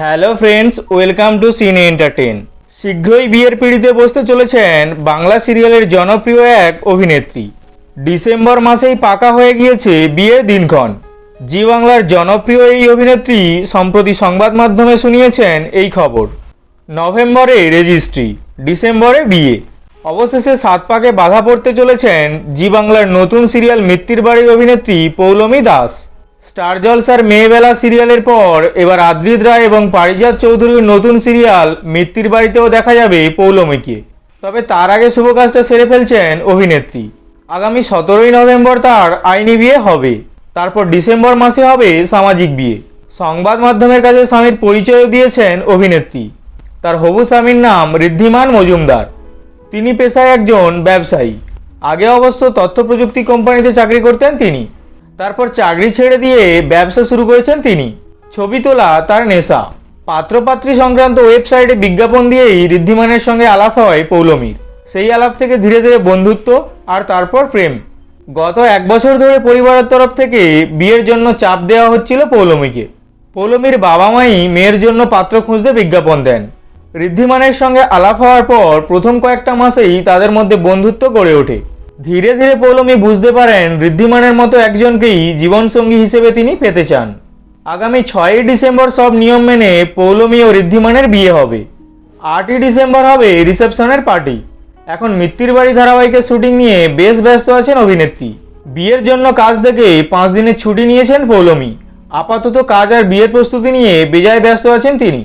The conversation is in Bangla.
Hello friends welcome to cine entertain শীঘ্রই বিয়ের পিড়িতে বসতে চলেছেন বাংলা সিরিয়ালের জনপ্রিয় এক অভিনেত্রী। ডিসেম্বর মাসেই পাকা হয়ে গিয়েছে বিয়ের দিনক্ষণ। জি বাংলার জনপ্রিয় এই অভিনেত্রী সম্প্রতি সংবাদ মাধ্যমে শুনিয়েছেন এই খবর। নভেম্বরে রেজিস্ট্রি, ডিসেম্বরে বিয়ে। অবশেষে সাত পাকে বাধা পড়তে চলেছেন জি বাংলার নতুন সিরিয়াল মৃত্যুর বাড়ির অভিনেত্রী পৌলমী দাস। স্টার জলসার মেয়েবেলা সিরিয়ালের পর, এবার আদ্রিদ রায় এবং পারিজাত চৌধুরীর নতুন সিরিয়াল মৃত্যুর বাড়িতেও দেখা যাবে পৌলমীকে। তবে তার আগে শুভ কাজটা সেরে ফেলছেন অভিনেত্রী। আগামী সতেরোই নভেম্বর তার আইনি বিয়ে হবে। তারপর ডিসেম্বর মাসে হবে সামাজিক বিয়ে। সংবাদ মাধ্যমের কাছে স্বামীর পরিচয়ও দিয়েছেন অভিনেত্রী। তার হবু স্বামীর নাম ঋদ্ধিমান মজুমদার। তিনি পেশায় একজন ব্যবসায়ী। আগে অবশ্য তথ্য প্রযুক্তি কোম্পানিতে চাকরি করতেন তিনি। তারপর চাকরি ছেড়ে দিয়ে ব্যবসা শুরু করেছেন তিনি। ছবি তোলা তার নেশা। পাত্রপাত্রী সংক্রান্ত ওয়েবসাইটে বিজ্ঞাপন দিয়েই ঋদ্ধিমানের সঙ্গে আলাপ হয় পৌলমীর। সেই আলাপ থেকে ধীরে ধীরে বন্ধুত্ব আর তারপর প্রেম। গত এক বছর ধরে পরিবারের তরফ থেকে বিয়ের জন্য চাপ দেওয়া হচ্ছিল পৌলমীকে। পৌলমীর বাবা মাই মেয়ের জন্য পাত্র খুঁজতে বিজ্ঞাপন দেন। ঋদ্ধিমানের সঙ্গে আলাপ হওয়ার পর প্রথম কয়েকটা মাসেই তাদের মধ্যে বন্ধুত্ব গড়ে ওঠে। ধীরে ধীরে পৌলমী বুঝতে পারেন ঋদ্ধিমানের মতো একজনকেই জীবনসঙ্গী হিসেবে তিনি পেতে চান। আগামী ছয়ই ডিসেম্বর সব নিয়ম মেনে পৌলমী ও ঋদ্ধিমানের বিয়ে হবে। আটই ডিসেম্বর হবে রিসেপশনের পার্টি। এখন মৃত্যুর বাড়ি ধারাবাহিকের শুটিং নিয়ে বেশ ব্যস্ত আছেন অভিনেত্রী। বিয়ের জন্য কাজ থেকে পাঁচ দিনের ছুটি নিয়েছেন পৌলমী। আপাতত কাজ আর বিয়ের প্রস্তুতি নিয়ে বেজায় ব্যস্ত আছেন তিনি।